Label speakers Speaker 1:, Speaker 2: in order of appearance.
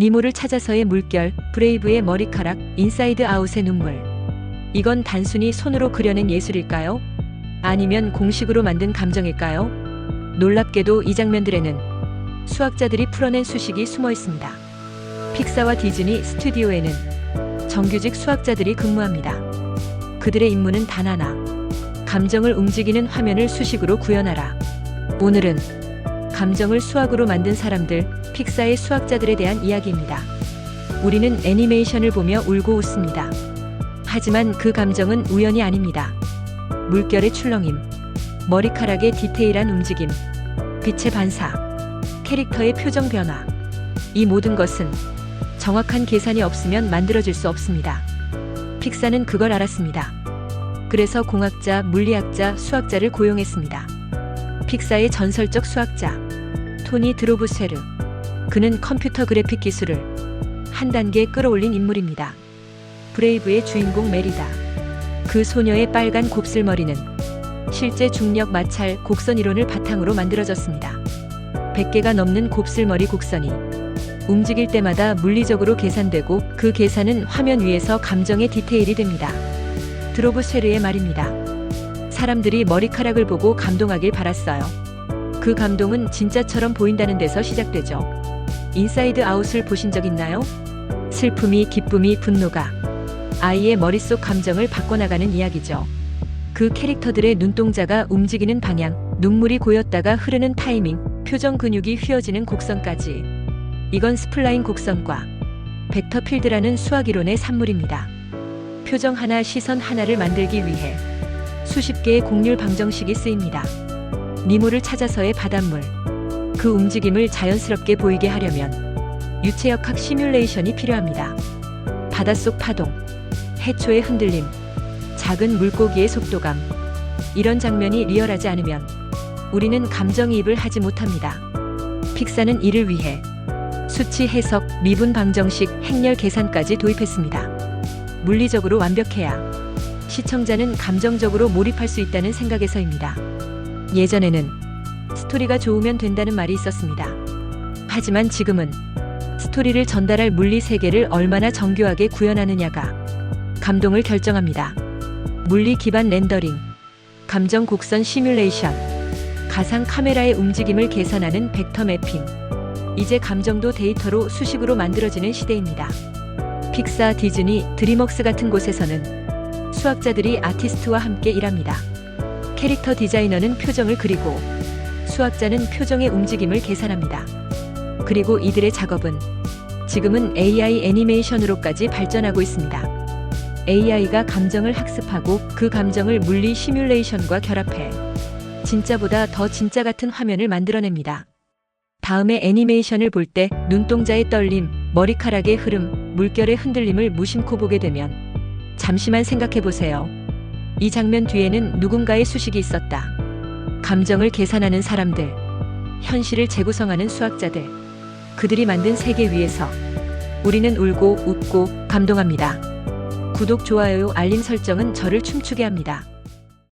Speaker 1: 니모를 찾아서의 물결, 브레이브의 머리카락, 인사이드 아웃의 눈물. 이건 단순히 손으로 그려낸 예술일까요? 아니면 공식으로 만든 감정일까요? 놀랍게도 이 장면들에는 수학자들이 풀어낸 수식이 숨어 있습니다. 픽사와 디즈니 스튜디오에는 정규직 수학자들이 근무합니다. 그들의 임무는 단 하나. 감정을 움직이는 화면을 수식으로 구현하라. 오늘은 감정을 수학으로 만든 사람들, 픽사의 수학자들에 대한 이야기입니다. 우리는 애니메이션을 보며 울고 웃습니다. 하지만 그 감정은 우연이 아닙니다. 물결의 출렁임, 머리카락의 디테일한 움직임, 빛의 반사, 캐릭터의 표정 변화. 이 모든 것은 정확한 계산이 없으면 만들어질 수 없습니다. 픽사는 그걸 알았습니다. 그래서 공학자, 물리학자, 수학자를 고용했습니다. 픽사의 전설적 수학자 토니 드로브세르. 그는 컴퓨터 그래픽 기술을 한 단계 끌어올린 인물입니다. 브레이브의 주인공 메리다. 그 소녀의 빨간 곱슬머리는 실제 중력 마찰 곡선 이론을 바탕으로 만들어졌습니다. 100개가 넘는 곱슬머리 곡선이 움직일 때마다 물리적으로 계산되고 그 계산은 화면 위에서 감정의 디테일이 됩니다. 드로브세르의 말입니다. 사람들이 머리카락을 보고 감동하길 바랐어요. 그 감동은 진짜처럼 보인다는 데서 시작되죠. 인사이드 아웃을 보신 적 있나요? 슬픔이, 기쁨이, 분노가 아이의 머릿속 감정을 바꿔나가는 이야기죠. 그 캐릭터들의 눈동자가 움직이는 방향, 눈물이 고였다가 흐르는 타이밍, 표정 근육이 휘어지는 곡선까지. 이건 스플라인 곡선과 벡터 필드라는 수학 이론의 산물입니다. 표정 하나, 시선 하나를 만들기 위해 수십 개의 곡률 방정식이 쓰입니다. 니모를 찾아서의 바닷물. 그 움직임을 자연스럽게 보이게 하려면 유체역학 시뮬레이션이 필요합니다. 바닷속 파동, 해초의 흔들림, 작은 물고기의 속도감. 이런 장면이 리얼하지 않으면 우리는 감정이입을 하지 못합니다. 픽사는 이를 위해 수치 해석, 미분 방정식, 행렬 계산까지 도입했습니다. 물리적으로 완벽해야 시청자는 감정적으로 몰입할 수 있다는 생각에서입니다. 예전에는 스토리가 좋으면 된다는 말이 있었습니다. 하지만 지금은 스토리를 전달할 물리 세계를 얼마나 정교하게 구현하느냐가 감동을 결정합니다. 물리 기반 렌더링, 감정 곡선 시뮬레이션, 가상 카메라의 움직임을 계산하는 벡터 매핑. 이제 감정도 데이터로 수식으로 만들어지는 시대입니다. 픽사, 디즈니, 드림웍스 같은 곳에서는 수학자들이 아티스트와 함께 일합니다. 캐릭터 디자이너는 표정을 그리고 수학자는 표정의 움직임을 계산합니다. 그리고 이들의 작업은 지금은 AI 애니메이션으로까지 발전하고 있습니다. AI가 감정을 학습하고 그 감정을 물리 시뮬레이션과 결합해 진짜보다 더 진짜 같은 화면을 만들어냅니다. 다음에 애니메이션을 볼 때 눈동자의 떨림, 머리카락의 흐름, 물결의 흔들림을 무심코 보게 되면 잠시만 생각해 보세요. 이 장면 뒤에는 누군가의 수식이 있었다. 감정을 계산하는 사람들, 현실을 재구성하는 수학자들, 그들이 만든 세계 위에서 우리는 울고 웃고 감동합니다. 구독, 좋아요, 알림 설정은 저를 춤추게 합니다.